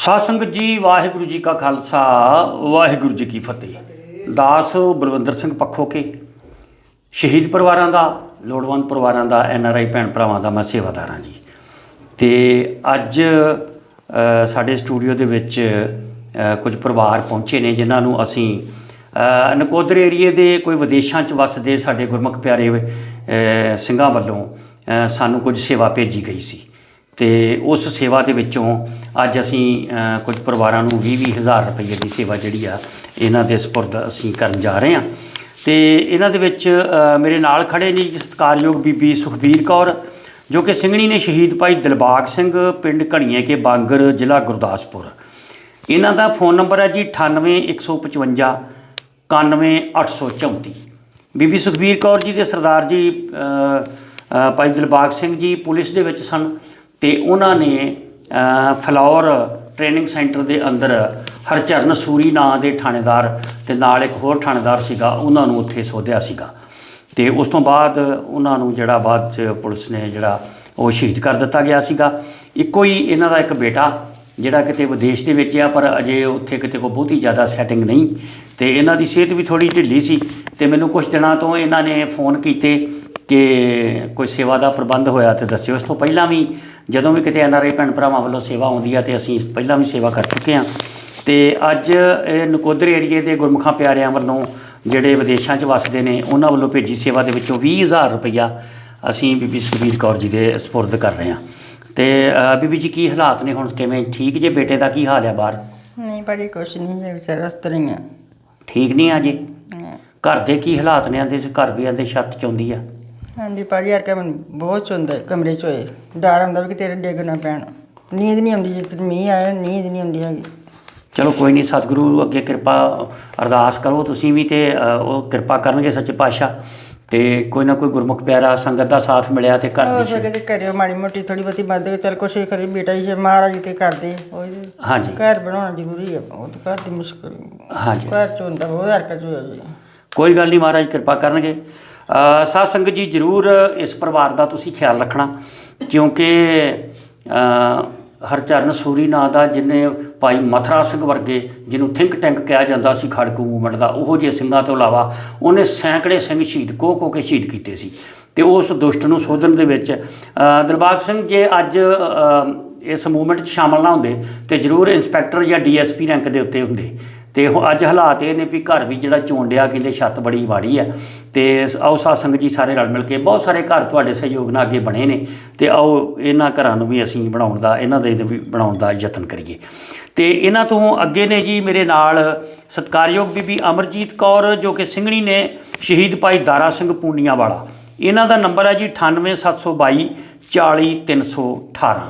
ਸਾਧ ਸੰਗਤ ਜੀ, ਵਾਹਿਗੁਰੂ ਜੀ ਕਾ ਖਾਲਸਾ, ਵਾਹਿਗੁਰੂ ਜੀ ਕੀ ਫਤਿਹ। ਦਾਸ ਬਲਵੰਦਰ ਸਿੰਘ ਪੱਖੋ ਕੇ, ਸ਼ਹੀਦ ਪਰਿਵਾਰਾਂ ਦਾ, ਲੋੜਵੰਦ ਪਰਿਵਾਰਾਂ ਦਾ, ਐਨ ਆਰ ਆਈ ਭੈਣ ਭਰਾਵਾਂ ਦਾ ਮੈਂ ਸੇਵਾਦਾਰ ਹਾਂ ਜੀ। ਤੇ ਅੱਜ ਸਾਡੇ ਸਟੂਡੀਓ ਦੇ ਵਿੱਚ ਕੁਝ ਪਰਿਵਾਰ ਪਹੁੰਚੇ ਨੇ, ਜਿਨ੍ਹਾਂ ਨੂੰ ਅਸੀਂ ਨਕੋਦਰ ਏਰੀਏ ਦੇ ਕੋਈ ਵਿਦੇਸ਼ਾਂ 'ਚ ਵੱਸਦੇ ਸਾਡੇ ਗੁਰਮੁਖ ਪਿਆਰੇ ਸਿੰਘਾਂ ਵੱਲੋਂ ਸਾਨੂੰ ਕੁਝ ਸੇਵਾ ਭੇਜੀ ਗਈ ਸੀ। ਤੇ ਉਸ ਸੇਵਾ ਦੇ ਵਿੱਚੋਂ ਅੱਜ ਅਸੀਂ ਕੁਝ ਪਰਿਵਾਰਾਂ ਨੂੰ 20-20 ਹਜ਼ਾਰ ਰੁਪਏ ਦੀ ਸੇਵਾ ਜਿਹੜੀ ਆ, ਇਹਨਾਂ ਦੇ ਸਪੁਰਦ ਅਸੀਂ ਕਰਨ ਜਾ ਰਹੇ ਹਾਂ। ਤੇ ਇਹਨਾਂ ਦੇ ਵਿੱਚ ਮੇਰੇ ਨਾਲ ਖੜੇ ਨੇ ਜੀ ਸਤਿਕਾਰਯੋਗ ਬੀਬੀ ਸੁਖਬੀਰ ਕੌਰ, ਜੋ ਕਿ ਸਿੰਘਣੀ ਨੇ ਸ਼ਹੀਦ ਭਾਈ ਦਿਲਬਾਗ ਸਿੰਘ, ਪਿੰਡ ਘਣੀਏ ਕੇ ਬਾਂਗਰ, ਜ਼ਿਲ੍ਹਾ ਗੁਰਦਾਸਪੁਰ। ਇਹਨਾਂ ਦਾ ਫੋਨ ਨੰਬਰ ਹੈ ਜੀ 98155 91834 ਬੀਬੀ ਸੁਖਬੀਰ ਕੌਰ ਜੀ ਦੇ ਸਰਦਾਰ ਜੀ ਭਾਈ ਦਿਲਬਾਗ ਸਿੰਘ ਜੀ ਪੁਲਿਸ ਦੇ ਵਿੱਚ ਸਨ। ਤੇ ਉਹਨਾਂ ਨੇ ਫਲੌਰ ਟ੍ਰੇਨਿੰਗ ਸੈਂਟਰ ਦੇ ਅੰਦਰ ਹਰਚਰਨ ਸੂਰੀ ਨਾਂ ਦੇ ਥਾਣੇਦਾਰ ਤੇ ਨਾਲ ਇੱਕ ਹੋਰ ਥਾਣੇਦਾਰ ਸੀਗਾ, ਉਹਨਾਂ ਨੂੰ ਉੱਥੇ ਸੋਧਿਆ ਸੀਗਾ। ਤੇ ਉਸ ਤੋਂ ਬਾਅਦ ਉਹਨਾਂ ਨੂੰ ਜਿਹੜਾ ਬਾਅਦ ਚ ਪੁਲਿਸ ਨੇ ਜਿਹੜਾ ਉਹ ਸ਼ਹੀਦ ਕਰ ਦਿੱਤਾ ਗਿਆ ਸੀਗਾ। ਇੱਕੋ ਹੀ ਇਹਨਾਂ ਦਾ ਇੱਕ ਬੇਟਾ, ਜਿਹੜਾ ਕਿਤੇ ਵਿਦੇਸ਼ ਦੇ ਵਿੱਚ ਆ, ਪਰ ਅਜੇ ਉੱਥੇ ਕਿਤੇ ਕੋਈ ਬਹੁਤੀ ਜ਼ਿਆਦਾ ਸੈਟਿੰਗ ਨਹੀਂ। ਤੇ ਇਹਨਾਂ ਦੀ ਸਿਹਤ ਵੀ ਥੋੜੀ ਢਿੱਲੀ ਸੀ ਤੇ ਮੈਨੂੰ ਕੁਝ ਦਿਨਾਂ ਤੋਂ ਇਹਨਾਂ ਨੇ ਫੋਨ ਕੀਤੇ ਕਿ ਕੋਈ ਸੇਵਾ ਦਾ ਪ੍ਰਬੰਧ ਹੋਇਆ ਤੇ ਦੱਸਿਓ। ਇਸ ਤੋਂ ਪਹਿਲਾਂ ਵੀ ਜਦੋਂ ਵੀ ਕਿਤੇ ਐਨਆਰਆਈ ਭੈਣ ਭਰਾਵਾਂ ਵੱਲੋਂ ਸੇਵਾ ਆਉਂਦੀ ਆ ਤੇ ਅਸੀਂ ਪਹਿਲਾਂ ਵੀ ਸੇਵਾ ਕਰ ਚੁੱਕੇ ਹਾਂ। ਤੇ ਅੱਜ ਇਹ ਨਕੋਦਰ ਏਰੀਏ ਦੇ ਗੁਰਮੁਖਾਂ ਪਿਆਰਿਆਂ ਵੱਲੋਂ ਜਿਹੜੇ ਵਿਦੇਸ਼ਾਂ 'ਚ ਵੱਸਦੇ ਨੇ ਉਹਨਾਂ ਵੱਲੋਂ ਭੇਜੀ ਸੇਵਾ ਦੇ ਵਿੱਚੋਂ 20000 ਰੁਪਈਆ ਅਸੀਂ ਬੀਬੀ ਸੁਖਬੀਰ ਕੌਰ ਜੀ ਦੇ ਸਪੁਰਦ ਕਰ ਰਹੇ ਹਾਂ। ਤੇ ਬੀਬੀ ਜੀ ਕੀ ਹਾਲਾਤ ਨੇ ਹੁਣ? ਕਿਵੇਂ? ਠੀਕ ਜੇ ਬੇਟੇ ਦਾ ਕੀ ਹਾਲ ਆ ਬਾਹਰ? ਨਹੀਂ ਭਾਜੀ ਕੁਛ ਨਹੀਂ ਹੈ ਵਿਚਾਰਾ ਇਸ ਤਰ੍ਹਾਂ ਹੀ ਆ। ਠੀਕ ਨਹੀਂ ਆ ਜੀ। ਘਰ ਦੇ ਕੀ ਹਾਲਾਤ ਨੇ? ਆਂਦੇ ਘਰ ਵੀ ਆਂਦੇ ਛੱਤ ਚੌਂਦੀ ਆ। ਹਾਂਜੀ ਭਾਜੀ ਯਾਰ ਕਿ ਮੈਨੂੰ ਬਹੁਤ ਚੁੰਦਾ ਕਮਰੇ ਚ ਹੋਏ। ਡਰ ਹੁੰਦਾ ਵੀ ਕਿ ਤੇਰੇ ਡਿੱਗ ਨਾ ਪੈਣ। ਨੀਂਦ ਨਹੀਂ ਆਉਂਦੀ ਜਿਸ ਤਰ੍ਹਾਂ ਮੀਂਹ ਆਇਆ ਨੀਂਦ ਨਹੀਂ ਆਉਂਦੀ ਹੈਗੀ। ਚਲੋ ਕੋਈ ਨਹੀਂ ਸਤਿਗੁਰੂ ਅੱਗੇ ਕਿਰਪਾ ਅਰਦਾਸ ਕਰੋ ਤੁਸੀਂ ਵੀ ਤੇ ਅ, ਉਹ ਕਿਰਪਾ ਕਰਨਗੇ ਸੱਚੇ ਪਾਤਸ਼ਾਹ। ਤੇ ਕੋਈ ਨਾ ਕੋਈ ਗੁਰਮੁਖ ਪਿਆਰਾ ਸੰਗਤ ਦਾ ਸਾਥ ਮਿਲਿਆ ਤੇ ਘਰ ਹੋ ਦੀ ਸਕੇ ਤੇ ਕਰਿਓ ਮਾੜੀ ਮੋਟੀ ਥੋੜੀ ਬਹੁਤੀ ਮਦਦ ਚੱਲ ਕੁਛ ਕਰੀ ਬੇਟਾ ਜੀ ਮਹਾਰਾਜ ਤੇ ਕਰਦੇ ਉਹ ਹਾਂਜੀ। ਘਰ ਬਣਾਉਣਾ ਜ਼ਰੂਰੀ ਹੈ ਉਹ ਤਾਂ ਘਰ ਦੀ ਮੁਸ਼ਕਲ। ਹਾਂਜੀ। ਘਰ ਚ ਹੁੰਦਾ ਬਹੁਤ ਹਰਕਤ ਹੋਇਆ ਜੀ। ਕੋਈ ਗੱਲ ਨਹੀਂ ਮਹਾਰਾਜ ਕਿਰਪਾ ਕਰਨਗੇ। ਸਾਧ ਸੰਗਤ ਜੀ ਜਰੂਰ ਇਸ ਪਰਿਵਾਰ ਦਾ ਤੁਸੀਂ ਖਿਆਲ ਰੱਖਣਾ ਕਿਉਂਕਿ ਹਰਚਰਨ ਸੂਰੀ ਨਾਂ ਦਾ ਜਿਨੇ ਭਾਈ ਮਥਰਾ ਸਿੰਘ ਵਰਗੇ ਜਿਹਨੂੰ ਥਿੰਕ ਟੈਂਕ ਕਿਹਾ ਜਾਂਦਾ ਸੀ ਖੜਕੂ ਮੂਵਮੈਂਟ ਦਾ ਉਹੋ ਜਿਹੇ ਸਿੰਘਾਂ ਤੋਂ ਇਲਾਵਾ ਉਹਨੇ ਸੈਂਕੜੇ ਸਿੰਘ ਸ਼ਹੀਦ ਕੋ ਕੋ ਕੇ ਸ਼ਹੀਦ ਕੀਤੇ ਸੀ। ਤੇ ਉਸ ਦੁਸ਼ਟ ਨੂੰ ਸੋਧਣ ਦੇ ਵਿੱਚ ਅ, ਦਿਲਬਾਗ ਸਿੰਘ ਜੇ ਅੱਜ ਇਸ ਮੂਵਮੈਂਟ 'ਚ ਸ਼ਾਮਲ ਨਾ ਹੁੰਦੇ ਤੇ ਜਰੂਰ ਇੰਸਪੈਕਟਰ ਜਾਂ ਡੀਐਸਪੀ ਰੈਂਕ ਦੇ ਉੱਤੇ ਹੁੰਦੇ। ਤੇ ਹੁਣ ਅੱਜ ਹਾਲਾਤ ਇਹ ਨੇ ਵੀ ਘਰ ਵੀ ਜਿਹੜਾ ਚੋਣ ਡਿਆ ਕਹਿੰਦੇ ਛੱਤ ਬੜੀ ਮਾੜੀ ਆ। ਤੇ ਆਓ ਸਾਧ ਸੰਗਤ ਜੀ ਸਾਰੇ ਰਲ ਮਿਲ ਕੇ ਬਹੁਤ ਸਾਰੇ ਘਰ ਤੁਹਾਡੇ ਸਹਿਯੋਗ ਨਾਲ ਅੱਗੇ ਬਣੇ ਨੇ। ਤੇ ਆਓ ਇਹਨਾਂ ਘਰਾਂ ਨੂੰ ਵੀ ਅਸੀਂ ਬਣਾਉਣ ਦਾ ਇਹਨਾਂ ਦੇ ਵੀ ਬਣਾਉਣ ਦਾ ਯਤਨ ਕਰੀਏ। ਤੇ ਇਹਨਾਂ ਤੋਂ ਅੱਗੇ ਨੇ ਜੀ ਮੇਰੇ ਨਾਲ ਸਤਿਕਾਰਯੋਗ ਬੀਬੀ ਅਮਰਜੀਤ ਕੌਰ ਜੋ ਕਿ ਸਿੰਘਣੀ ਨੇ ਸ਼ਹੀਦ ਭਾਈ ਦਾਰਾ ਸਿੰਘ ਪੂਨੀਆਂ ਵਾਲਾ ਇਹਨਾਂ ਦਾ ਨੰਬਰ ਹੈ ਜੀ 98722 40318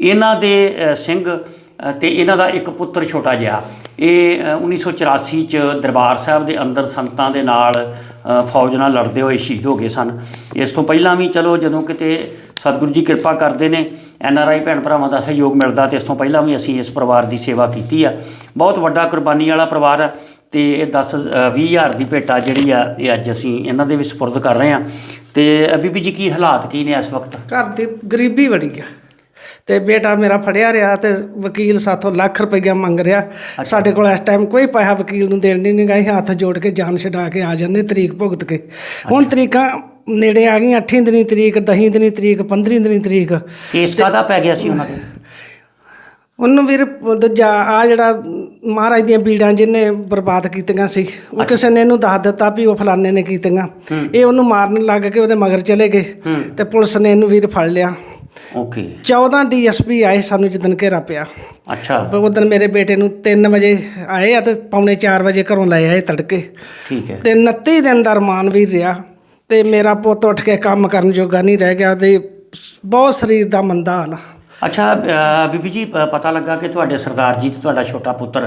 ਇਹਨਾਂ ਦੇ ਸਿੰਘ ਅ, ਤੇ ਇਹਨਾਂ ਦਾ ਇੱਕ ਪੁੱਤਰ ਛੋਟਾ ਜਿਹਾ। ਇਹ ਅ, 1984 ਚ ਦਰਬਾਰ ਸਾਹਿਬ ਦੇ ਅੰਦਰ ਸੰਤਾਂ ਦੇ ਨਾਲ ਫੌਜ ਨਾਲ ਲੜਦੇ ਹੋਏ ਸ਼ਹੀਦ ਹੋ ਗਏ ਸਨ। ਇਸ ਤੋਂ ਪਹਿਲਾਂ ਵੀ ਚਲੋ ਜਦੋਂ ਕਿਤੇ ਸਤਿਗੁਰੂ ਜੀ ਕਿਰਪਾ ਕਰਦੇ ਨੇ ਐਨ ਆਰ ਆਈ ਭੈਣ ਭਰਾਵਾਂ ਦਾ ਸਹਿਯੋਗ ਮਿਲਦਾ ਤੇ ਇਸ ਤੋਂ ਪਹਿਲਾਂ ਵੀ ਅਸੀਂ ਇਸ ਪਰਿਵਾਰ ਦੀ ਸੇਵਾ ਕੀਤੀ ਆ। ਬਹੁਤ ਵੱਡਾ ਕੁਰਬਾਨੀ ਵਾਲਾ ਪਰਿਵਾਰ ਆ ਤੇ ਇਹ 10 ਵੀਹ ਹਜ਼ਾਰ ਦੀ ਭੇਟਾ ਜਿਹੜੀ ਆ ਇਹ ਅੱਜ ਅਸੀਂ ਇਹਨਾਂ ਦੇ ਵੀ ਸਪੁਰਦ ਕਰ ਰਹੇ ਹਾਂ। ਤੇ ਬੀਬੀ ਜੀ ਕੀ ਹਾਲਾਤ ਕੀ ਨੇ ਇਸ ਵਕਤ? ਘਰ ਦੇ ਗਰੀਬੀ ਬੜੀ ਆ। ਤੇ ਬੇਟਾ ਮੇਰਾ ਫੜਿਆ ਰਿਹਾ ਤੇ ਵਕੀਲ ਸਾਥੋਂ ਲੱਖ ਰੁਪਈਆ ਮੰਗ ਰਿਹਾ। ਸਾਡੇ ਕੋਲ ਇਸ ਟਾਈਮ ਕੋਈ ਪੈਸਾ ਵਕੀਲ ਨੂੰ ਦੇਣ ਨਹੀਂ ਗਏ ਹੱਥ ਜੋੜ ਕੇ ਜਾਨ ਛਡਾ ਕੇ ਆ ਜਾਂਦੇ ਤਰੀਕ ਭੁਗਤ ਕੇ। ਹੁਣ ਤਰੀਕਾਂ ਨੇੜੇ ਆ ਗਈਆਂ। 8 ਦਿਨੀ ਤਰੀਕ 10 ਦਿਨੀ ਤਰੀਕ 15 ਦਿਨੀ ਤਰੀਕ। ਕੇਸ ਕਾਹਦਾ ਪੈ ਗਿਆ ਸੀ ਉਹਨਾਂ ਤੇ? ਉਹਨੂੰ ਵੀਰ ਦੂਜਾ ਆ ਜਿਹੜਾ ਮਹਾਰਾਜ ਦੀਆਂ ਬੀੜਾਂ ਜਿਹਨੇ ਬਰਬਾਦ ਕੀਤੀਆਂ ਸੀ ਉਹ ਕਿਸੇ ਨੇ ਇਹਨੂੰ ਦੱਸ ਦਿੱਤਾ ਵੀ ਉਹ ਫਲਾਣੇ ਨੇ ਕੀਤੀਆਂ। ਇਹ ਉਹਨੂੰ ਮਾਰਨ ਲੱਗ ਕੇ ਉਹਦੇ ਮਗਰ ਚਲੇ ਗਏ। ਤੇ ਪੁਲਿਸ ਨੇ ਇਹਨੂੰ ਵੀਰ ਫੜ ਲਿਆ। ਓਕੇ 14 ਡੀਐਸਪੀ ਆਏ ਸਾਨੂੰ ਜਿੱਦਣ ਘੇਰਾ ਪਿਆ। ਅੱਛਾ। ਉਦੋਂ ਮੇਰੇ ਬੇਟੇ ਨੂੰ 3 ਵਜੇ ਆਏ ਆ ਤੇ ਪੌਣੇ 4 ਵਜੇ ਘਰੋਂ ਲੈ ਆਏ ਤੜਕੇ। ਠੀਕ ਹੈ। ਤੇ 29 ਦਿਨ ਦਾ ਰਮਾਨ ਵੀ ਰਿਹਾ ਤੇ ਮੇਰਾ ਪੁੱਤ ਉੱਠ ਕੇ ਕੰਮ ਕਰਨ ਜੋਗਾ ਨਹੀਂ ਰਹਿ ਗਿਆ ਤੇ ਬਹੁਤ ਸਰੀਰ ਦਾ ਮੰਦਾ ਹਾਲ ਅੱਛਾ ਬੀਬੀ ਜੀ ਪਤਾ ਲੱਗਾ ਕਿ ਤੁਹਾਡੇ ਸਰਦਾਰ ਜੀ ਤੇ ਤੁਹਾਡਾ ਛੋਟਾ ਪੁੱਤਰ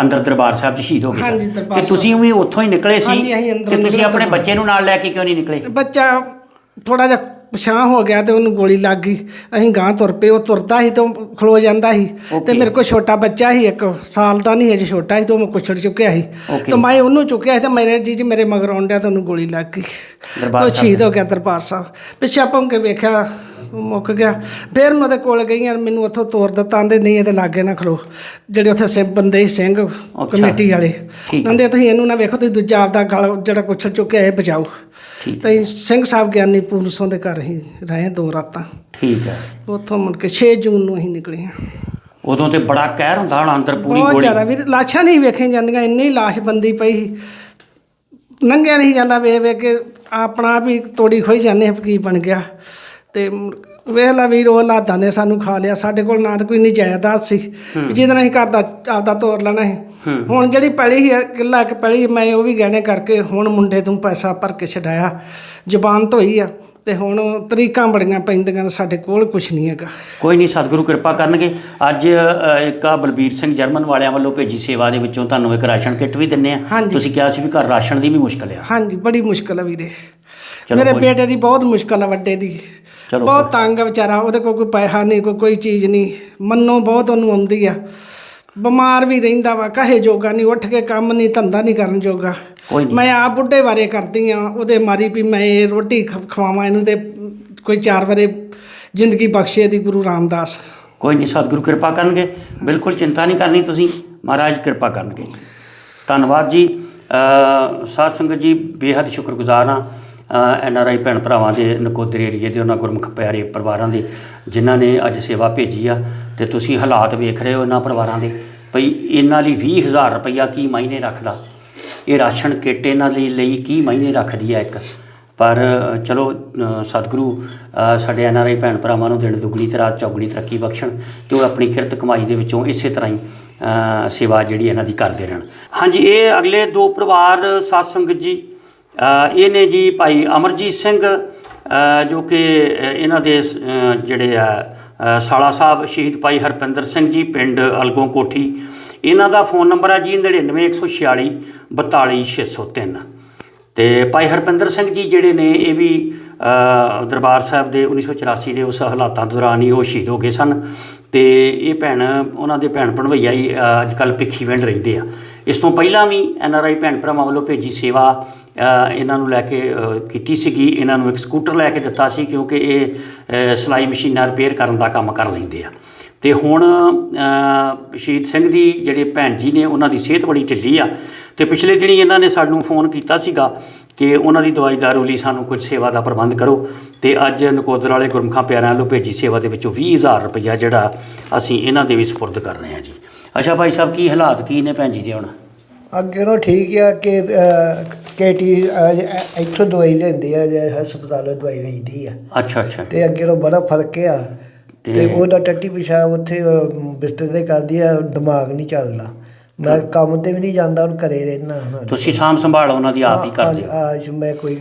ਅੰਦਰ ਦਰਬਾਰ ਸਾਹਿਬ 'ਚ ਸ਼ਹੀਦ ਹੋ ਗਏ ਹਾਂਜੀ। ਦਰਬਾਰ ਤੇ ਤੁਸੀਂ ਵੀ ਉੱਥੋਂ ਹੀ ਨਿਕਲੇ ਸੀ ਤੇ ਤੁਸੀਂ ਆਪਣੇ ਬੱਚੇ ਨੂੰ ਨਾਲ ਲੈ ਕੇ ਕਿਉਂ ਨਹੀਂ ਨਿਕਲੇ? ਬੱਚਾ ਥੋੜਾ ਜਿਹਾ ਪਛਾਂ ਹੋ ਗਿਆ ਤੇ ਉਹਨੂੰ ਗੋਲੀ ਲੱਗ ਗਈ। ਅਸੀਂ ਗਾਂ ਤੁਰ ਪਏ ਉਹ ਤੁਰਦਾ ਸੀ ਤੇ ਉਹ ਖਲੋ ਜਾਂਦਾ ਸੀ। ਤੇ. ਮੇਰੇ ਕੋਲ ਛੋਟਾ ਬੱਚਾ ਸੀ ਇੱਕ ਸਾਲ ਦਾ ਨਹੀਂ ਅਜੇ ਛੋਟਾ ਸੀ ਤੇ ਉਹ ਮੈਂ ਕੁਛੜ ਚੁੱਕਿਆ ਸੀ. ਤੇ ਮੈਂ ਉਹਨੂੰ ਚੁੱਕਿਆ ਸੀ ਤੇ ਮੇਰੇ ਜੀ ਜੀ ਮੇਰੇ ਮਗਰ ਆਉਂਦਿਆ ਤੇ ਉਹਨੂੰ ਗੋਲੀ ਲੱਗ ਗਈ। ਤੇ ਉਹ ਸ਼ਹੀਦ ਹੋ ਗਿਆ ਦਰਬਾਰ ਸਾਹਿਬ। ਪਿੱਛੇ ਆਪਾਂ ਕੇ ਵੇਖਿਆ ਮੁੱਕ ਗਿਆ। ਫਿਰ ਮੈਂ ਉਹਦੇ ਕੋਲ ਗਈ ਯਾਰ ਮੈਨੂੰ ਉੱਥੋਂ ਤੋਰ ਦਿੱਤਾ ਆਂਦੇ ਨਹੀਂ ਇਹਦੇ ਲਾਗੇ ਨਾ ਖਲੋ। ਜਿਹੜੇ ਉੱਥੇ ਸਿੰਘ ਬੰਦੇ ਸਿੰਘ ਕਮੇਟੀ ਵਾਲੇ। ਕਹਿੰਦੇ ਤੁਸੀਂ ਇਹਨੂੰ ਨਾ ਵੇਖੋ ਤੁਸੀਂ ਦੂਜਾ ਆਪਦਾ ਗਲ ਜਿਹੜਾ ਕੁਛ ਚੁੱਕਿਆ ਇਹ ਬਚਾਓ। ਤੇ ਸਿੰਘ ਸਾਹਿਬ ਗਿਆਨੀ ਪੂਰਸੋਂ ਦੇ ਘਰ ਹੀ ਰਹੇ ਦੋ ਰਾਤਾਂ। ਠੀਕ ਹੈ ਉੱਥੋਂ ਮੁੜ ਕੇ 6 ਜੂਨ ਨੂੰ ਅਸੀਂ ਨਿਕਲੇ ਹਾਂ। ਉਦੋਂ ਤੇ ਬੜਾ ਕਹਿਰ ਹੁੰਦਾ ਹੋਣਾ ਅੰਦਰ ਪੂਰੀ ਬਹੁਤ ਗੋਲੀ। ਜ਼ਿਆਦਾ ਵੀ ਲਾਸ਼ਾਂ ਨਹੀਂ ਵੇਖੀਆਂ ਜਾਂਦੀਆਂ ਇੰਨੀ ਲਾਸ਼ ਬੰਦੀ ਪਈ ਸੀ। ਲੰਘਿਆ ਨਹੀਂ ਜਾਂਦਾ ਵੇਖ ਵੇਖ ਕੇ ਆਪਣਾ ਆਪ ਹੀ ਤੋੜੀ ਖੋਈ ਜਾਂਦੇ ਹਾਂ ਵੀ ਕੀ ਬਣ ਗਿਆ। ਤੇ ਵੇਖ ਲਾ ਵੀਰ ਉਹ ਲਾਦਾਂ ਨੇ ਸਾਨੂੰ ਖਾ ਲਿਆ। ਸਾਡੇ ਕੋਲ ਨਾ ਤਾਂ ਕੋਈ ਨਜਾਇਦਾਦ ਸੀ। ਵੀ ਜਿਹਦੇ ਨਾਲ ਅਸੀਂ ਘਰ ਦਾ ਆਪਦਾ ਤੋਰ ਲੈਣਾ ਸੀ। ਹੁਣ ਜਿਹੜੀ ਪੈਲੀ ਸੀ ਕਿੱਲਾ ਕਿ ਪੈਲੀ ਮੈਂ ਉਹ ਵੀ ਗਹਿਣੇ ਕਰਕੇ ਹੁਣ ਮੁੰਡੇ ਤੋਂ ਪੈਸਾ ਭਰ ਕੇ ਛਡਾਇਆ। ਜ਼ੁਬਾਨ ਧੋਈ ਆ ਤੇ ਹੁਣ ਤਰੀਕਾਂ ਬੜੀਆਂ ਪੈਂਦੀਆਂ ਸਾਡੇ ਕੋਲ ਕੁਝ ਨਹੀਂ ਹੈਗਾ। ਕੋਈ ਨਹੀਂ ਸਤਿਗੁਰੂ ਕਿਰਪਾ ਕਰਨਗੇ। ਅੱਜ ਇੱਕ ਆ ਬਲਬੀਰ ਸਿੰਘ ਜਰਮਨ ਵਾਲਿਆਂ ਵੱਲੋਂ ਭੇਜੀ ਸੇਵਾ ਦੇ ਵਿੱਚੋਂ ਤੁਹਾਨੂੰ ਇੱਕ ਰਾਸ਼ਨ ਕਿੱਟ ਵੀ ਦਿੰਨੇ ਆ। ਤੁਸੀਂ ਕਿਹਾ ਸੀ ਵੀ ਘਰ ਰਾਸ਼ਨ ਦੀ ਵੀ ਮੁਸ਼ਕਲ ਆ। ਹਾਂਜੀ ਬੜੀ ਮੁਸ਼ਕਲ ਆ ਵੀਰੇ। ਮੇਰੇ ਬੇਟੇ ਦੀ ਬਹੁਤ ਮੁਸ਼ਕਲ ਆ ਵੱਡੇ ਦੀ। ਚਲੋ ਬਹੁਤ ਤੰਗ ਆ ਵਿਚਾਰਾ ਉਹਦੇ ਕੋਲ ਕੋਈ ਪੈਸਾ ਨਹੀਂ ਕੋਈ ਕੋਈ ਚੀਜ਼ ਨਹੀਂ। ਮੰਨੋ ਬਹੁਤ ਉਹਨੂੰ ਆਉਂਦੀ ਆ। ਬਿਮਾਰ ਵੀ ਰਹਿੰਦਾ ਵਾ ਕਹੇ ਜੋਗਾ ਨਹੀਂ ਉੱਠ ਕੇ ਕੰਮ ਨਹੀਂ ਧੰਦਾ ਨਹੀਂ ਕਰਨ ਜੋਗਾ। ਕੋਈ ਨਹੀਂ। ਮੈਂ ਆਪ ਬੁੱਢੇ ਬਾਰੇ ਕਰਦੀ ਆ ਉਹਦੇ ਮਾਰੀ ਵੀ ਮੈਂ ਇਹ ਰੋਟੀ ਖ- ਖਵਾਵਾਂ ਇਹਨੂੰ ਤੇ ਕੋਈ ਚਾਰ ਵਾਰੇ ਜ਼ਿੰਦਗੀ ਬਖਸ਼ੇ ਦੀ ਗੁਰੂ ਰਾਮਦਾਸ। ਕੋਈ ਨਹੀਂ ਸਤਿਗੁਰੂ ਕਿਰਪਾ ਕਰਨਗੇ। ਬਿਲਕੁਲ ਚਿੰਤਾ ਨਹੀਂ ਕਰਨੀ ਤੁਸੀਂ। ਮਹਾਰਾਜ ਕਿਰਪਾ ਕਰਨਗੇ। ਧੰਨਵਾਦ ਜੀ। ਅ, ਸਾਧ ਸੰਗਤ ਜੀ ਬੇਹੱਦ ਸ਼ੁਕਰਗੁਜ਼ਾਰ ਹਾਂ। ਐਨ ਆਰ ਆਈ ਭੈਣ ਭਰਾਵਾਂ ਦੇ ਨਕੋਦਰ ਏਰੀਏ ਦੇ ਉਹਨਾਂ ਗੁਰਮੁਖ ਪਿਆਰੇ ਪਰਿਵਾਰਾਂ ਦੇ, ਜਿਨ੍ਹਾਂ ਨੇ ਅੱਜ ਸੇਵਾ ਭੇਜੀ ਆ ਤੇ ਤੁਸੀਂ ਹਾਲਾਤ ਵੇਖ ਰਹੇ ਹੋ ਇਹਨਾਂ ਪਰਿਵਾਰਾਂ ਦੇ। ਭਈ ਇਹਨਾਂ ਲਈ 20000 ਰੁਪਈਆ ਕੀ ਮਾਇਨੇ ਰੱਖਦਾ? ਇਹ ਰਾਸ਼ਨ ਕਿੱਟ ਇਹਨਾਂ ਦੇ ਲਈ ਕੀ ਮਾਇਨੇ ਰੱਖਦੀ ਹੈ ਇੱਕ? ਪਰ ਚਲੋ ਸਤਿਗੁਰੂ ਸਾਡੇ ਐਨ ਆਰ ਆਈ ਭੈਣ ਭਰਾਵਾਂ ਨੂੰ ਦਿਨ ਦੁਗਣੀ ਤੇ ਰਾਤ ਚੌਗਣੀ ਤਰੱਕੀ ਬਖਸ਼ਣ ਤੇ ਉਹ ਆਪਣੀ ਕਿਰਤ ਕਮਾਈ ਦੇ ਵਿੱਚੋਂ ਇਸੇ ਤਰ੍ਹਾਂ ਹੀ ਸੇਵਾ ਜਿਹੜੀ ਇਹਨਾਂ ਦੀ ਕਰਦੇ ਰਹਿਣ। ਹਾਂਜੀ, ਇਹ ਅਗਲੇ ਦੋ ਪਰਿਵਾਰ ਸਾਧ ਸੰਗਤ ਜੀ ਇਹ ਨੇ ਜੀ ਭਾਈ ਅਮਰਜੀਤ ਸਿੰਘ ਜੋ ਕਿ ਇਹਨਾਂ ਦੇ ਜਿਹੜੇ ਆ ਸਾਲਾ ਸਾਹਿਬ ਸ਼ਹੀਦ ਭਾਈ ਹਰਪਿੰਦਰ ਸਿੰਘ ਜੀ ਪਿੰਡ ਅਲਗੋਂ ਕੋਠੀ। ਇਹਨਾਂ ਦਾ ਫੋਨ ਨੰਬਰ ਹੈ ਜੀ 99146 42603 ਤੇ ਭਾਈ ਹਰਪਿੰਦਰ ਸਿੰਘ ਜੀ ਜਿਹੜੇ ਨੇ ਇਹ ਵੀ ਦਰਬਾਰ ਸਾਹਿਬ ਦੇ 1984 ਦੇ ਉਸ ਹਾਲਾਤਾਂ ਦੌਰਾਨ ਹੀ ਉਹ ਸ਼ਹੀਦ ਹੋ ਗਏ ਸਨ। ਤੇ ਇਹ ਭੈਣ ਉਹਨਾਂ ਦੇ ਭੈਣ ਭਣਵਈਆ ਹੀ ਅ, ਅੱਜ ਕੱਲ੍ਹ ਭਿੱਖੀ ਵੰਡ ਰਹਿੰਦੇ ਆ। ਇਸ ਤੋਂ ਪਹਿਲਾਂ ਵੀ ਐਨ ਆਰ ਆਈ ਭੈਣ ਭਰਾਵਾਂ ਵੱਲੋਂ ਭੇਜੀ ਸੇਵਾ ਇਹਨਾਂ ਨੂੰ ਲੈ ਕੇ ਕੀਤੀ ਸੀਗੀ। ਇਹਨਾਂ ਨੂੰ ਇੱਕ ਸਕੂਟਰ ਲੈ ਕੇ ਦਿੱਤਾ ਸੀ ਕਿਉਂਕਿ ਇਹ ਅ, ਸਿਲਾਈ ਮਸ਼ੀਨਾਂ ਰਿਪੇਅਰ ਕਰਨ ਦਾ ਕੰਮ ਕਰ ਲੈਂਦੇ ਆ। ਤੇ ਹੁਣ ਸ਼ਹੀਦ ਸਿੰਘ ਦੀ ਜਿਹੜੇ ਭੈਣ ਜੀ ਨੇ ਉਹਨਾਂ ਦੀ ਸਿਹਤ ਬੜੀ ਢਿੱਲੀ ਆ। ਤੇ ਪਿਛਲੇ ਦਿਨੀ ਇਹਨਾਂ ਨੇ ਸਾਨੂੰ ਫੋਨ ਕੀਤਾ ਸੀਗਾ ਕਿ ਉਹਨਾਂ ਦੀ ਦਵਾਈ ਦਾਰੂ ਲਈ ਸਾਨੂੰ ਕੁਝ ਸੇਵਾ ਦਾ ਪ੍ਰਬੰਧ ਕਰੋ। ਤੇ ਅੱਜ ਨਕੋਦਰ ਵਾਲੇ ਗੁਰਮਖਾਂ ਪਿਆਰਿਆਂ ਵੱਲੋਂ ਭੇਜੀ ਸੇਵਾ ਦੇ ਵਿੱਚੋਂ 20000 ਰੁਪਇਆ ਜਿਹੜਾ ਅਸੀਂ ਇਹਨਾਂ ਦੇ ਵੀ ਸਪੁਰਦ ਕਰ ਰਹੇ ਹਾਂ ਜੀ। ਅੱਛਾ ਭਾਈ ਸਾਹਿਬ ਕੀ ਹਾਲਾਤ ਕੀ ਨੇ ਭੈਣ ਜੀ ਦੇ ਹੁਣ? ਅੱਗੇ ਨੂੰ ਠੀਕ ਆ ਕਿ ਕੇਟੀ ਇੱਥੋਂ ਦਵਾਈ ਲੈਂਦੀ ਆ ਜੇ ਹਸਪਤਾਲੋਂ ਦਵਾਈ ਲਈਦੀ ਆ। ਅੱਛਾ ਅੱਛਾ। ਤੇ ਅੱਗੇ ਨੂੰ ਬੜਾ ਫ਼ਰਕ ਆ। ਤੇ- ਉਹਦਾ ਟੱਟੀ ਪਿਸ਼ਾਬ ਉੱਥੇ ਬਿਸਤਰੇ ਤੇ ਕਰਦੀ ਆ ਦਿਮਾਗ ਨਹੀਂ ਚੱਲਦਾ। ਮੈਂ ਕੰਮ ਤੇ ਵੀ ਨਹੀਂ ਜਾਂਦਾ ਹੁਣ ਘਰੇ ਰਹਿਣਾ ਹੁਣ। ਤੁਸੀਂ ਸਾਂਭ ਸੰਭਾਲ ਉਹਨਾਂ ਦੀ ਆਪ ਹੀ ਕਰਦੇ ਹੋ। ਅੱਜ ਮੈਂ ਕੋਈ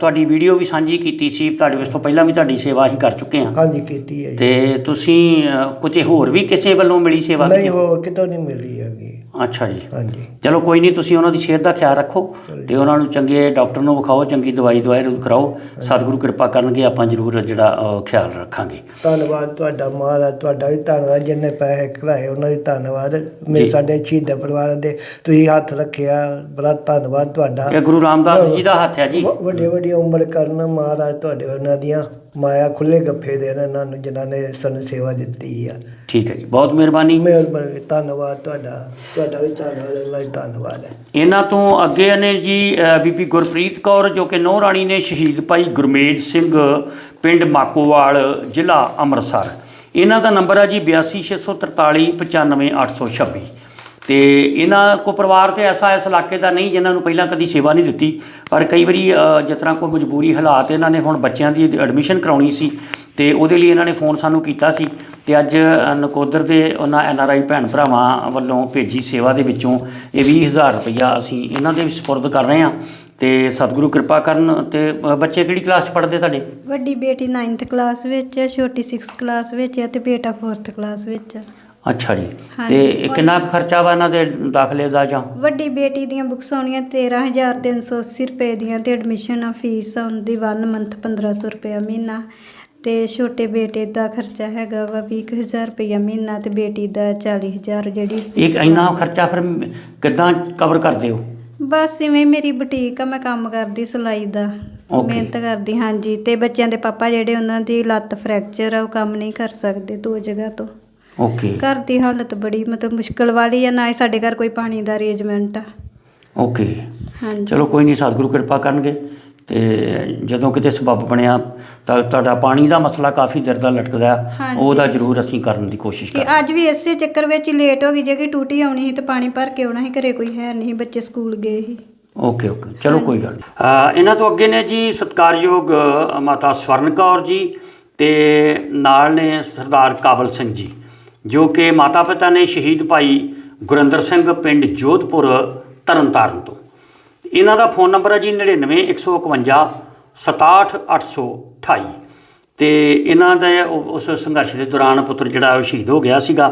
ਤੁਹਾਡੀ ਵੀਡੀਓ ਵੀ ਸਾਂਝੀ ਕੀਤੀ ਸੀ ਤੁਹਾਡੇ ਉਸ ਤੋਂ ਪਹਿਲਾਂ ਵੀ ਤੁਹਾਡੀ ਸੇਵਾ ਅਸੀਂ ਕਰ ਚੁੱਕੇ ਹਾਂ। ਹਾਂਜੀ ਕੀਤੀ ਹੈ। ਤੇ ਤੁਸੀਂ ਕੁਝ ਹੋਰ ਵੀ ਕਿਸੇ ਵੱਲੋਂ ਮਿਲੀ ਸੇਵਾ ਨਹੀਂ? ਹੋਰ ਕਿਤੋਂ ਨਹੀਂ ਮਿਲੀ ਹੈਗੀ। ਅੱਛਾ ਜੀ। ਹਾਂਜੀ। ਚਲੋ ਕੋਈ ਨਹੀਂ ਤੁਸੀਂ ਉਹਨਾਂ ਦੀ ਸਿਹਤ ਦਾ ਖਿਆਲ ਰੱਖੋ ਤੇ ਉਹਨਾਂ ਨੂੰ ਚੰਗੇ ਡਾਕਟਰ ਨੂੰ ਵਿਖਾਓ ਚੰਗੀ ਦਵਾਈ ਦਵਾਈ ਕਰਾਓ। ਸਤਿਗੁਰੂ ਕਿਰਪਾ ਕਰਨਗੇ ਆਪਾਂ ਜ਼ਰੂਰ ਜਿਹੜਾ ਖਿਆਲ ਰੱਖਾਂਗੇ। ਧੰਨਵਾਦ ਤੁਹਾਡਾ ਮਹਾਰਾਜ ਤੁਹਾਡਾ ਵੀ ਧੰਨਵਾਦ ਜਿੰਨੇ ਪੈਸੇ ਖਲਾਏ ਉਹਨਾਂ ਦੀ ਧੰਨਵਾਦ। ਜੀ। ਮੇਰੇ ਸਾਡੇ ਸ਼ਹੀਦ ਪਰਿਵਾਰ ਦੇ ਤੁਸੀਂ ਹੱਥ ਰੱਖਿਆ ਬੜਾ ਧੰਨਵਾਦ ਤੁਹਾਡਾ। ਇਹ ਗੁਰੂ ਰਾਮਦਾਸ ਜੀ ਦਾ ਹੱਥ ਹੈ ਜੀ। ਵੱਡੀ ਵੱਡੀ ਉਮਰ ਕਰਨ ਮਹਾਰਾਜ ਤੁਹਾਡੇ ਉਹਨਾਂ ਦੀਆਂ। ਮਾਇਆ ਖੁੱਲੇ ਗੱਫੇ ਦੇਣ ਇਹਨਾਂ ਨੂੰ ਜਿਨ੍ਹਾਂ ਨੇ ਸਾਨੂੰ ਸੇਵਾ ਦਿੱਤੀ ਆ। ਠੀਕ ਹੈ ਜੀ ਬਹੁਤ ਮਿਹਰਬਾਨੀ। ਮਿਹਰਬਾਨੀ ਧੰਨਵਾਦ ਤੁਹਾਡਾ ਤੁਹਾਡਾ ਵੀ ਧੰਨਵਾਦ ਅੱਲਾ ਹੀ ਧੰਨਵਾਦ ਹੈ। ਇਹਨਾਂ ਤੋਂ ਅੱਗੇ ਨੇ ਜੀ ਬੀਬੀ ਗੁਰਪ੍ਰੀਤ ਕੌਰ ਜੋ ਕਿ ਨੌ ਰਾਣੀ ਨੇ ਸ਼ਹੀਦ ਭਾਈ ਗੁਰਮੇਜ ਸਿੰਘ ਪਿੰਡ ਮਾਕੋਵਾਲ ਜ਼ਿਲ੍ਹਾ ਅੰਮ੍ਰਿਤਸਰ। ਇਹਨਾਂ ਦਾ ਨੰਬਰ ਹੈ ਜੀ 826439 95826 ਤੇ ਇਹਨਾਂ ਕੋ ਪਰਿਵਾਰ ਤੇ ਐਸਾ ਇਸ ਇਲਾਕੇ ਦਾ ਨਹੀਂ ਜਿਨ੍ਹਾਂ ਨੂੰ ਪਹਿਲਾਂ ਕਦੀ ਸੇਵਾ ਨਹੀਂ ਦਿੱਤੀ, ਪਰ ਕਈ ਵਾਰੀ ਜਿਸ ਤਰ੍ਹਾਂ ਕੋਈ ਮਜਬੂਰੀ ਹਾਲਾਤ ਇਹਨਾਂ ਨੇ ਹੁਣ ਬੱਚਿਆਂ ਦੀ ਐਡਮਿਸ਼ਨ ਕਰਾਉਣੀ ਸੀ ਤੇ ਉਹਦੇ ਲਈ ਇਹਨਾਂ ਨੇ ਫੋਨ ਸਾਨੂੰ ਕੀਤਾ ਸੀ ਤੇ ਅੱਜ ਨਕੋਦਰ ਦੇ ਉਹਨਾਂ ਐਨ ਆਰ ਆਈ ਭੈਣ ਭਰਾਵਾਂ ਵੱਲੋਂ ਭੇਜੀ ਸੇਵਾ ਦੇ ਵਿੱਚੋਂ ਇਹ 20000 ਰੁਪਇਆ ਅਸੀਂ ਇਹਨਾਂ ਦੇ ਸਪੁਰਦ ਕਰ ਰਹੇ ਹਾਂ ਤੇ ਸਤਿਗੁਰੂ ਕਿਰਪਾ ਕਰਨ ਤੇ ਬੱਚੇ ਕਿਹੜੀ ਕਲਾਸ 'ਚ ਪੜ੍ਹਦੇ ਤੁਹਾਡੇ? ਵੱਡੀ ਬੇਟੀ 9th ਕਲਾਸ ਵਿੱਚ ਹੈ, ਛੋਟੀ 6th ਕਲਾਸ ਵਿੱਚ ਹੈ ਤੇ ਬੇਟਾ 4th ਕਲਾਸ ਵਿੱਚ ਹੈ। ਅੱਛਾ ਜੀ। ਹਾਂਜੀ। ਤੇ ਇਹ ਕਿੰਨਾ ਕੁ ਖਰਚਾ ਵਾ ਇਹਨਾਂ ਦੇ ਦਾਖਲੇ ਦਾ ਜਾਂ? ਵੱਡੀ ਬੇਟੀ ਦੀਆਂ ਬੁੱਕਸ ਆਉਣੀਆਂ 13380 ਰੁਪਏ ਦੀਆਂ ਤੇ ਐਡਮਿਸ਼ਨ ਫੀਸ ਆਉਂਦੀ 1 ਮੰਥ 1500 ਰੁਪਏ ਮਹੀਨਾ। ਤੇ ਛੋਟੇ ਬੇਟੇ ਦਾ ਖਰਚਾ ਹੈਗਾ ਵਾ 20000 ਰੁਪਏ ਮਹੀਨਾ ਤੇ ਬੇਟੀ ਦਾ 40000 ਜਿਹੜੀ ਇੱਕ ਇੰਨਾ ਖਰਚਾ ਫਿਰ ਕਿੱਦਾਂ ਕਵਰ ਕਰਦੇ ਹੋ? ਬਸ ਇਵੇਂ ਮੇਰੀ ਬੁਟੀਕ ਆ ਮੈਂ ਕੰਮ ਕਰਦੀ ਸਿਲਾਈ ਦਾ। Okay. ਮਿਹਨਤ ਕਰਦੀ ਹਾਂਜੀ। ਤੇ ਬੱਚਿਆਂ ਦੇ ਪਾਪਾ ਜਿਹੜੇ ਉਹਨਾਂ ਦੀ ਲੱਤ ਫ੍ਰੈਕਚਰ ਆ ਉਹ ਕੰਮ ਨਹੀਂ ਕਰ ਸਕਦੇ ਦੋ ਜਗ੍ਹਾ ਤੋਂ। ਓਕੇ ਘਰ ਦੀ ਹਾਲਤ ਬੜੀ ਮਤਲਬ ਮੁਸ਼ਕਲ ਵਾਲੀ ਆ ਨਾ ਹੀ ਸਾਡੇ ਘਰ ਕੋਈ ਪਾਣੀ ਦਾ ਅਰੇਂਜਮੈਂਟ ਆ। ਓਕੇ ਹਾਂਜੀ। ਚਲੋ ਕੋਈ ਨਹੀਂ ਸਤਿਗੁਰੂ ਕਿਰਪਾ ਕਰਨਗੇ ਤੇ ਜਦੋਂ ਕਿਤੇ ਸਬੱਬ ਬਣਿਆ ਤਾਂ ਤੁਹਾਡਾ ਪਾਣੀ ਦਾ ਮਸਲਾ ਕਾਫੀ ਦੇਰ ਦਾ ਲਟਕਦਾ ਹੈ, ਹਾਂਜੀ। ਉਹਦਾ ਜ਼ਰੂਰ ਅਸੀਂ ਕਰਨ ਦੀ ਕੋਸ਼ਿਸ਼ ਕਿ ਕਰਾਂਗੇ। ਅੱਜ ਵੀ ਇਸੇ ਚੱਕਰ ਵਿੱਚ ਹੀ ਲੇਟ ਹੋ ਗਈ ਜੇ ਕਿ ਟੂਟੀ ਆਉਣੀ ਸੀ ਤੇ ਪਾਣੀ ਭਰ ਕੇ ਆਉਣਾ ਸੀ ਘਰੇ ਕੋਈ ਹੈ ਨਹੀਂ ਬੱਚੇ ਸਕੂਲ ਗਏ ਸੀ। ਓਕੇ ਓਕੇ ਚਲੋ ਕੋਈ ਗੱਲ ਨਹੀਂ। ਅ, ਇਹਨਾਂ ਤੋਂ ਅੱਗੇ ਨੇ ਜੀ ਸਤਿਕਾਰਯੋਗ ਅ, ਮਾਤਾ ਸਵਰਨ ਕੌਰ ਜੀ ਤੇ ਨਾਲ ਨੇ ਸਰਦਾਰ ਕਾਬਲ ਸਿੰਘ ਜੀ। ਜੋ ਕਿ ਮਾਤਾ ਪਿਤਾ ਨੇ ਸ਼ਹੀਦ ਭਾਈ ਗੁਰਿੰਦਰ ਸਿੰਘ ਪਿੰਡ ਜੋਧਪੁਰ ਤਰਨਤਾਰਨ ਤੋਂ। ਇਹਨਾਂ ਦਾ ਫੋਨ ਨੰਬਰ ਹੈ ਜੀ 99151 67828 ਤੇ ਇਹਨਾਂ ਦਾ ਉਸ ਸੰਘਰਸ਼ ਦੇ ਦੌਰਾਨ ਪੁੱਤਰ ਜਿਹੜਾ ਉਹ ਸ਼ਹੀਦ ਹੋ ਗਿਆ ਸੀਗਾ।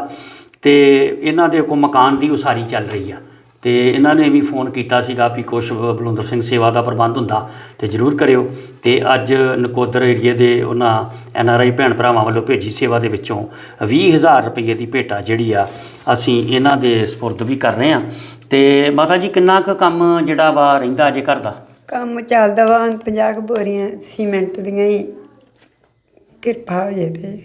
ਤੇ ਇਹਨਾਂ ਦੇ ਕੋ ਮਕਾਨ ਦੀ ਉਸਾਰੀ ਚੱਲ ਰਹੀ ਆ। ਤੇ ਇਹਨਾਂ ਨੇ ਵੀ ਫੋਨ ਕੀਤਾ ਸੀਗਾ ਵੀ ਕੁਛ ਬਲਵੰਦਰ ਸਿੰਘ ਸੇਵਾ ਦਾ ਪ੍ਰਬੰਧ ਹੁੰਦਾ ਤੇ ਜਰੂਰ ਕਰਿਓ। ਤੇ ਅੱਜ ਨਕੋਦਰ ਏਰੀਏ ਦੇ ਉਹਨਾਂ ਐਨ ਆਰ ਆਈ ਭੈਣ ਭਰਾਵਾਂ ਵੱਲੋਂ ਭੇਜੀ ਸੇਵਾ ਦੇ ਵਿੱਚੋਂ 20000 ਰੁਪਏ ਦੀ ਭੇਟਾ ਜਿਹੜੀ ਆ ਅਸੀਂ ਇਹਨਾਂ ਦੇ ਸਪੁਰਦ ਵੀ ਕਰ ਰਹੇ ਆ ਤੇ ਮਾਤਾ ਜੀ ਕਿੰਨਾ ਕੁ ਕੰਮ ਜਿਹੜਾ ਵਾ ਰਹਿੰਦਾ ਅਜੇ ਘਰ ਦਾ? ਕੰਮ ਚੱਲਦਾ ਵਾ 50 ਕੁ ਬੋਰੀਆਂ ਸੀਮੈਂਟ ਦੀਆਂ ਹੀ ਕਿਰਪਾ ਹੋ ਜੇ ਤੇ।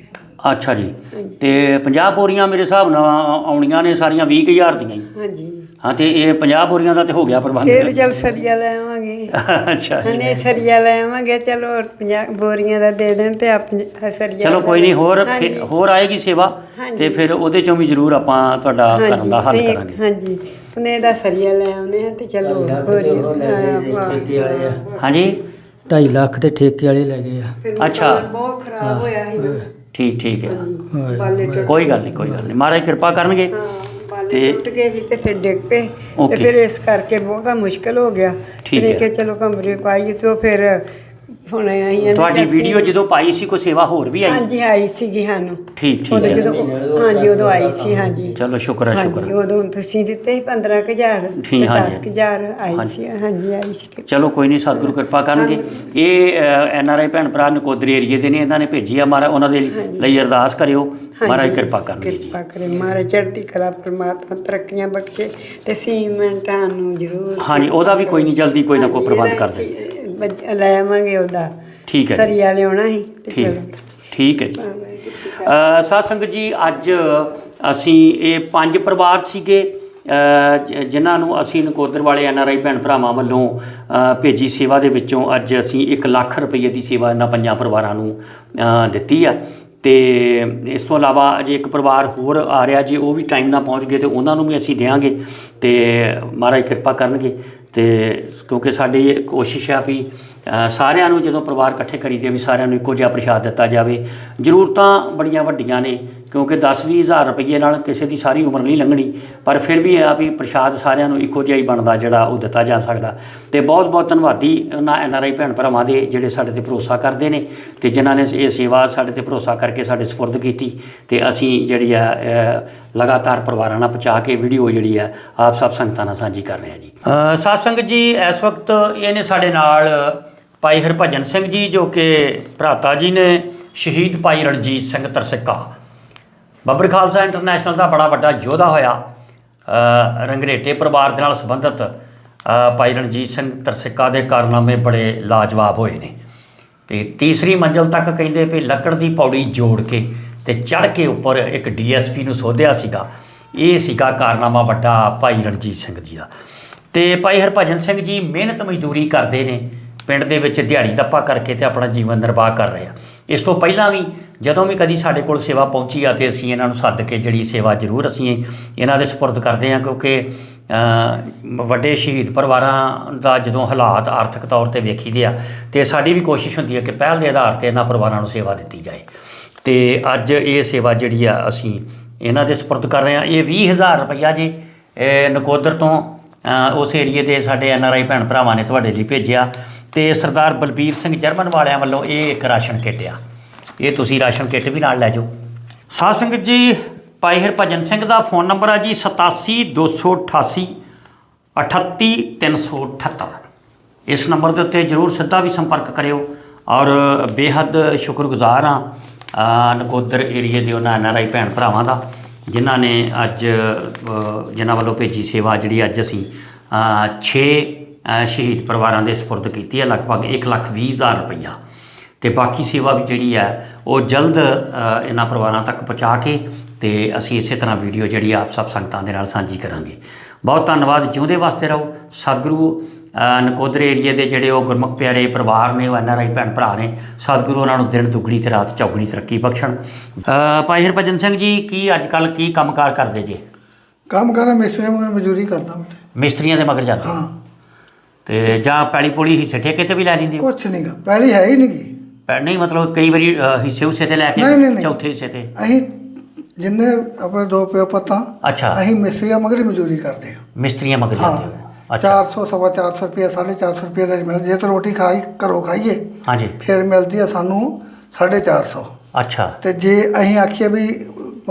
ਅੱਛਾ ਜੀ। ਤੇ 50 ਬੋਰੀਆਂ ਮੇਰੇ ਹਿਸਾਬ ਨਾਲ ਆਉਣੀਆਂ ਨੇ ਸਾਰੀਆਂ 20000 ਦੀਆਂ ਹੀ। ਹਾਂਜੀ। ਹਾਂ ਤੇ ਇਹ 50 ਬੋਰੀਆਂ ਦਾ ਤੇ ਹੋ ਗਿਆ ਪ੍ਰਬੰਧ। ਫੇਰ ਚੱਲ ਸਰੀਆ ਲੈ ਆਵਾਂਗੇ। ਅੱਛਾ ਹਨੇ ਸਰੀਆ ਲੈ ਆਵਾਂਗੇ ਚਲੋ 50 ਬੋਰੀਆਂ ਦਾ ਦੇ ਦੇਣ ਤੇ ਆਪ ਸਰੀਆ ਚਲੋ ਕੋਈ ਨਹੀਂ ਹੋਰ ਹਾਂਜੀ। ਹੋਰ ਆਏਗੀ ਸੇਵਾ ਹਾਂਜੀ। ਤੇ ਫਿਰ ਉਹਦੇ ਚੋਂ ਵੀ ਜ਼ਰੂਰ ਆਪਾਂ ਤੁਹਾਡਾ ਕਰਨ ਦਾ ਹੱਲ ਤੇ- ਕਰਾਂਗੇ। ਹਾਂਜੀ ਉਹਨੇ ਦਾ ਸਰੀਆ ਲੈ ਆਉਂਦੇ ਆ ਤੇ ਚਲੋ ਬੋਰੀਆਂ ਹਾਂਜੀ? 2.5 ਲੱਖ ਦੇ ਠੇਕੇ ਵਾਲੇ ਲੈ ਗਏ ਆ। ਅੱਛਾ। ਬਹੁਤ ਖਰਾਬ ਹੋਇਆ ਸੀ ਨਾ। ਠੀਕ ਠੀਕ ਹੈ। ਬਾਲੇ ਟੁੱਟ ਕੋਈ ਗੱਲ ਨਹੀਂ ਕੋਈ ਗੱਲ ਨਹੀਂ। ਮਹਾਰਾਜ ਕਿਰਪਾ ਕਰਨਗੇ। ਹਾਂ, ਤੇ- ਟੁੱਟ ਗਏ ਸੀ ਤੇ ਫਿਰ ਡਿੱਗ ਪਏ ਤੇ Okay. ਫਿਰ ਇਸ ਕਰਕੇ ਬਹੁਤਾ ਮੁਸ਼ਕਲ ਹੋ ਗਿਆ ਠੀਕ ਫਿਰ ਹੈ। ਕਿ ਚਲੋ ਕਮਰੇ ਪਾਈਏ ਤੇ ਉਹ ਫਿਰ ਹੁਣ ਆਈਆਂ ਤੁਹਾਡੀ ਵੀਡੀਓ ਜਦੋਂ ਪਾਈ ਸੀ ਕੋਈ ਸੇਵਾ ਹੋਰ ਵੀ ਆਈ? ਹਾਂਜੀ ਆਈ ਸੀਗੀ ਸਾਨੂੰ। ਠੀਕ ਠੀਕ ਉਦੋਂ ਹੈ। ਜਦੋਂ ਹਾਂਜੀ ਉਦੋਂ ਆਈ ਸੀ ਹਾਂਜੀ। ਚਲੋ ਸ਼ੁਕਰ ਹੈ ਸ਼ੁਕਰ ਹਾਂਜੀ ਹੈ। ਉਦੋਂ ਤੁਸੀਂ ਦਿੱਤੇ ਸੀ 15000 ਠੀਕ, ਤੇ ਹਾਂਜੀ। 10000 ਆਈ। ਸੀ ਹਾਂਜੀ ਆਈ ਸੀ। ਚਲੋ ਕੋਈ ਨਹੀਂ ਸਤਿਗੁਰੂ ਕਿਰਪਾ ਕਰਨਗੇ। ਇਹ ਐਨ ਆਰ ਆਈ ਭੈਣ ਭਰਾ ਨਕੋਦਰੀ ਏਰੀਏ ਦੇ ਨੇ ਇਹਨਾਂ ਨੇ ਭੇਜੀ ਆ ਮਹਾਰਾਜ ਉਹਨਾਂ ਦੇ ਲਈ ਅਰਦਾਸ ਕਰਿਓ। ਮਹਾਰਾਜ ਕਿਰਪਾ ਕਰਨਗੇ ਜੀ। ਕਿਰਪਾ ਕਰੇ। ਮਾਰੇ ਚੜ੍ਹਦੀ ਕਲਾ ਪ੍ਰਮਾਤਮਾ ਤਰੱਕੀਆਂ ਬਖਸ਼ੇ ਤੇ ਸੀਮੈਂਟਾਂ ਨੂੰ ਜ਼ਰੂਰ ਹਾਂਜੀ ਉਹਦਾ ਵੀ ਕੋਈ ਨਹੀਂ ਜਲਦੀ ਕੋਈ ਨਾ ਕੋਈ ਪ੍ਰਬੰਧ ਕਰ ਦੇ ਲੈ ਆਵਾਂਗੇ ਉਹਦਾ। ਠੀਕ ਹੈ ਜੀ। ਸਰੀਆ ਲਿਆਉਣਾ ਸੀ ਤੇ ਠੀਕ ਚਲੋ। ਠੀਕ ਹੈ ਜੀ। ਅ, ਸਾਧ ਸੰਗਤ ਜੀ ਅੱਜ ਅਸੀਂ ਇਹ ਪੰਜ ਪਰਿਵਾਰ ਸੀਗੇ। ਅ, ਜ- ਜਿਨ੍ਹਾਂ ਨੂੰ ਅਸੀਂ ਨਕੋਦਰ ਵਾਲੇ ਐਨ ਆਰ ਆਈ ਭੈਣ ਭਰਾਵਾਂ ਵੱਲੋਂ ਅ, ਭੇਜੀ ਸੇਵਾ ਦੇ ਵਿੱਚੋਂ ਅੱਜ ਅਸੀਂ 1 ਲੱਖ ਰੁਪਏ ਦੀ ਸੇਵਾ ਇਹਨਾਂ ਪੰਜਾਂ ਪਰਿਵਾਰਾਂ ਨੂੰ ਅ, ਦਿੱਤੀ ਆ। ਤੇ ਇਸ ਤੋਂ ਇਲਾਵਾ ਅਜੇ ਇੱਕ ਪਰਿਵਾਰ ਹੋਰ ਆ ਰਿਹਾ ਜੀ ਉਹ ਵੀ ਟਾਈਮ ਨਾਲ ਪਹੁੰਚ ਗਏ ਤੇ ਉਹਨਾਂ ਨੂੰ ਵੀ ਅਸੀਂ ਦੇਵਾਂਗੇ ਤੇ ਮਹਾਰਾਜ ਕਿਰਪਾ ਕਰਨਗੇ। ਤੇ ਕਿਉਂਕਿ ਸਾਡੀ ਇਹ ਕੋਸ਼ਿਸ਼ ਆ ਵੀ ਸਾਰਿਆਂ ਨੂੰ ਜਦੋਂ ਪਰਿਵਾਰ ਇਕੱਠੇ ਕਰੀਦੇ ਵੀ ਸਾਰਿਆਂ ਨੂੰ ਇੱਕੋ ਜਿਹਾ ਪ੍ਰਸ਼ਾਦ ਦਿੱਤਾ ਜਾਵੇ, ਜ਼ਰੂਰਤਾਂ ਬੜੀਆਂ ਵੱਡੀਆਂ ਨੇ, ਕਿਉਂਕਿ 10-20 ਹਜ਼ਾਰ ਰੁਪਏ ਨਾਲ ਕਿਸੇ ਦੀ ਸਾਰੀ ਉਮਰ ਨਹੀਂ ਲੰਘਣੀ, ਪਰ ਫਿਰ ਵੀ ਆ ਵੀ ਪ੍ਰਸ਼ਾਦ ਸਾਰਿਆਂ ਨੂੰ ਇੱਕੋ ਜਿਹਾ ਹੀ ਬਣਦਾ ਜਿਹੜਾ ਉਹ ਦਿੱਤਾ ਜਾ ਸਕਦਾ। ਤੇ ਬਹੁਤ-ਬਹੁਤ ਧੰਨਵਾਦੀ ਉਹਨਾਂ ਐਨਆਰਆਈ ਭੈਣ ਭਰਾਵਾਂ ਦੇ ਜਿਹੜੇ ਸਾਡੇ ਤੇ ਭਰੋਸਾ ਕਰਦੇ ਨੇ ਤੇ ਜਿਨ੍ਹਾਂ ਨੇ ਇਹ ਸੇਵਾ ਸਾਡੇ ਤੇ ਭਰੋਸਾ ਕਰਕੇ ਸਾਡੇ ਸਪੁਰਦ ਕੀਤੀ ਤੇ ਅਸੀਂ ਜਿਹੜੀ ਆ ਲਗਾਤਾਰ ਪਰਿਵਾਰਾਂ ਨਾਲ ਪਹੁੰਚਾ ਕੇ ਵੀਡੀਓ ਜਿਹੜੀ ਆ, ਆਪ ਸਭ ਸੰਗਤਾਂ ਨਾਲ ਸਾਂਝੀ ਕਰ ਰਹੇ ਹਾਂ ਜੀ। ਸਾਧ ਸੰਗਤ ਜੀ, ਇਸ ਵਕਤ ਇਹਨੇ ਸਾਡੇ ਨਾਲ ਭਾਈ ਹਰਭਜਨ ਸਿੰਘ ਜੀ, ਜੋ ਕਿ ਭਰਾਤਾ ਜੀ ਨੇ ਸ਼ਹੀਦ ਭਾਈ ਰਣਜੀਤ ਸਿੰਘ ਤਰਸਿੱਕਾ। ਬੱਬਰ ਖਾਲਸਾ ਇੰਟਰਨੈਸ਼ਨਲ ਦਾ ਬੜਾ ਵੱਡਾ ਯੋਧਾ ਹੋਇਆ। ਰੰਗਰੇਟੇ ਪਰਿਵਾਰ ਦੇ ਨਾਲ ਸੰਬੰਧਿਤ ਭਾਈ ਰਣਜੀਤ ਸਿੰਘ ਤਰਸਿੱਕਾ ਦੇ ਕਾਰਨਾਮੇ ਬੜੇ ਲਾਜਵਾਬ ਹੋਏ ਨੇ। ਤੇ ਤੀਸਰੀ ਮੰਜ਼ਲ ਤੱਕ ਕਹਿੰਦੇ ਵੀ ਲੱਕੜ ਦੀ ਪੌੜੀ ਜੋੜ ਕੇ ਤੇ ਚੜ ਕੇ ਉੱਪਰ ਇੱਕ ਡੀਐਸਪੀ ਨੂੰ ਸੋਧਿਆ ਸੀਗਾ। ਇਹ ਸੀਗਾ ਕਾਰਨਾਮਾ ਵੱਡਾ ਭਾਈ ਰਣਜੀਤ ਸਿੰਘ ਜੀ ਦਾ। ਤੇ ਭਾਈ ਹਰਭਜਨ ਸਿੰਘ ਜੀ ਮਿਹਨਤ ਮਜ਼ਦੂਰੀ ਕਰਦੇ ਨੇ। ਪਿੰਡ ਦੇ ਵਿੱਚ ਦਿਹਾੜੀ ਦੱਪਾ ਕਰਕੇ ਤੇ ਆਪਣਾ ਜੀਵਨ ਨਿਰਵਾਹ ਕਰ ਰਹੇ ਆ। ਇਸ ਤੋਂ ਪਹਿਲਾਂ ਵੀ ਜਦੋਂ ਵੀ ਕਦੀ ਸਾਡੇ ਕੋਲ ਸੇਵਾ ਪਹੁੰਚੀ ਆ ਤੇ ਅਸੀਂ ਇਹਨਾਂ ਨੂੰ ਸੱਦ ਕੇ ਜਿਹੜੀ ਸੇਵਾ ਜ਼ਰੂਰ ਅਸੀਂ ਇਹਨਾਂ ਦੇ ਸਪੁਰਦ ਕਰਦੇ ਹਾਂ ਕਿਉਂਕਿ ਵੱਡੇ ਸ਼ਹੀਦ ਪਰਿਵਾਰਾਂ ਦਾ ਜਦੋਂ ਹਾਲਾਤ ਆਰਥਿਕ ਤੌਰ ਤੇ ਵੇਖੀਦੇ ਆ ਤੇ ਸਾਡੀ ਵੀ ਕੋਸ਼ਿਸ਼ ਹੁੰਦੀ ਹੈ ਕਿ ਪਹਿਲ ਦੇ ਆਧਾਰ ਤੇ ਇਹਨਾਂ ਪਰਿਵਾਰਾਂ ਨੂੰ ਸੇਵਾ ਦਿੱਤੀ ਜਾਏ। ਤੇ ਅੱਜ ਇਹ ਸੇਵਾ ਜਿਹੜੀ ਆ ਅਸੀਂ ਇਹਨਾਂ ਦੇ ਸਪੁਰਦ ਕਰ ਰਹੇ ਹਾਂ। ਇਹ 20000 ਰੁਪਈਆ ਜੀ ਨਕੋਦਰ ਤੋਂ ਉਸ ਏਰੀਏ ਦੇ ਸਾਡੇ ਐਨ ਆਰ ਆਈ ਭੈਣ ਭਰਾਵਾਂ ਨੇ ਤੁਹਾਡੇ ਲਈ ਭੇਜਿਆ ਤੇ ਸਰਦਾਰ ਬਲਬੀਰ ਸਿੰਘ ਜਰਮਨ ਵਾਲਿਆਂ ਵੱਲੋਂ ਇਹ ਇੱਕ ਰਾਸ਼ਨ ਕਿੱਟ ਆ। ਇਹ ਤੁਸੀਂ ਰਾਸ਼ਨ ਕਿੱਟ ਵੀ ਨਾਲ ਲੈ ਜਾਓ। ਸਾਧ ਸੰਗਤ ਜੀ, ਭਾਈ ਹਰਭਜਨ ਸਿੰਘ ਦਾ ਫੋਨ ਨੰਬਰ ਆ ਜੀ 87288 38378 ਇਸ ਨੰਬਰ ਦੇ ਉੱਤੇ ਜਰੂਰ ਸਿੱਧਾ ਵੀ ਸੰਪਰਕ ਕਰਿਓ ਔਰ ਬੇਹੱਦ ਸ਼ੁਕਰਗੁਜ਼ਾਰ ਹਾਂ ਨਕੋਦਰ ਏਰੀਏ ਦੇ ਉਹਨਾਂ ਐਨਆਰਆਈ ਭੈਣ ਭਰਾਵਾਂ ਦਾ। ਜਿਨ੍ਹਾਂ ਨੇ ਅੱਜ ਜਿਨ੍ਹਾਂ ਵੱਲੋਂ ਭੇਜੀ ਸੇਵਾ ਜਿਹੜੀ ਅੱਜ ਅਸੀਂ 6 ਸ਼ਹੀਦ ਪਰਿਵਾਰਾਂ ਦੇ ਸਪੁਰਦ ਕੀਤੀ ਹੈ, ਲਗਭਗ 1 ਲੱਖ ਵੀਹ ਹਜ਼ਾਰ ਰੁਪਈਆ। ਤੇ ਬਾਕੀ ਸੇਵਾ ਵੀ ਜਿਹੜੀ ਹੈ, ਉਹ ਜਲਦ ਇਹਨਾਂ ਪਰਿਵਾਰਾਂ ਤੱਕ ਪਹੁੰਚਾ ਕੇ ਤੇ ਅਸੀਂ ਇਸੇ ਤਰ੍ਹਾਂ ਵੀਡੀਓ ਜਿਹੜੀ ਆਪ ਸਭ ਸੰਗਤਾਂ ਦੇ ਨਾਲ ਸਾਂਝੀ ਕਰਾਂਗੇ। ਬਹੁਤ ਧੰਨਵਾਦ, ਜਿਉਂਦੇ ਵਾਸਤੇ ਰਹੋ। ਸਤਿਗੁਰੂ ਨਕੋਦਰ ਏਰੀਏ ਦੇ ਜਿਹੜੇ ਉਹ ਗੁਰਮੁਖ ਪਿਆਰੇ ਪਰਿਵਾਰ ਨੇ ਉਹ ਐਨਆਰਆਈ ਭੈਣ ਭਰਾ ਨੇ ਸਤਿਗੁਰੂ ਉਹਨਾਂ ਨੂੰ ਦਿਨ ਦੁੱਗਣੀ ਤੇ ਰਾਤ ਚੌਗਣੀ ਤਰੱਕੀ ਬਖਸ਼ਣ। ਭਾਈ ਹਰਭਜਨ ਸਿੰਘ ਜੀ ਕੀ ਅੱਜ ਕੱਲ ਕੀ ਕੰਮਕਾਰ ਕਰਦੇ ਜੇ? ਕੰਮ ਕਰਦਾ ਮਿਸਤਰੀ ਮਗਰ ਮਜ਼ਦੂਰੀ ਕਰਦਾ ਮੈਂ। ਮਿਸਤਰੀਆਂ ਦੇ ਮਗਰ ਜਾਂਦੇ? ਹਾਂ। ਤੇ ਜਾਂ ਪੈਲੀ ਪੁਲੀ ਹਿੱਸੇ ਠੇਕੇ ਤੇ ਵੀ ਲੈ ਲੈਂਦੇ ਕੁਛ ਨਹੀਂਗਾ ਪਹਿਲੀ ਹੈ ਹੀ ਨਹੀਂਗੀ ਪੈ- ਨਹੀਂ ਮਤਲਬ ਕਈ ਵਾਰੀ ਹਿੱਸੇ ਉਸੇ ਤੇ ਲੈ ਕੇ। ਚੌਥੇ ਹਿੱਸੇ ਤੇ? ਅਸੀਂ ਜਿੰਨੇ ਆਪਣੇ ਦੋ ਪਿਓ ਪਤਾ ਅੱਛਾ। ਅਸੀਂ ਮਿਸਤਰੀਆਂ ਮਗਰ ਮਜ਼ਦੂਰੀ ਕਰਦੇ ਹਾਂ। ਮਿਸਤਰੀਆਂ ਮਗਰ ਜਾਂਦੇ ਹੋ। ਅੱਛਾ। 400 ਸਵਾ 400 ਰੁਪਏ 450 ਰੁਪਏ ਦਾ ਮਿਲ ਜੇ ਤਾਂ ਰੋਟੀ ਖਾਈ ਘਰੋਂ ਖਾਈਏ ਹਾਂਜੀ। ਫਿਰ ਮਿਲਦੀ ਆ ਸਾਨੂੰ 450 ਅੱਛਾ। ਤੇ ਜੇ ਅਸੀਂ ਆਖੀਏ ਵੀ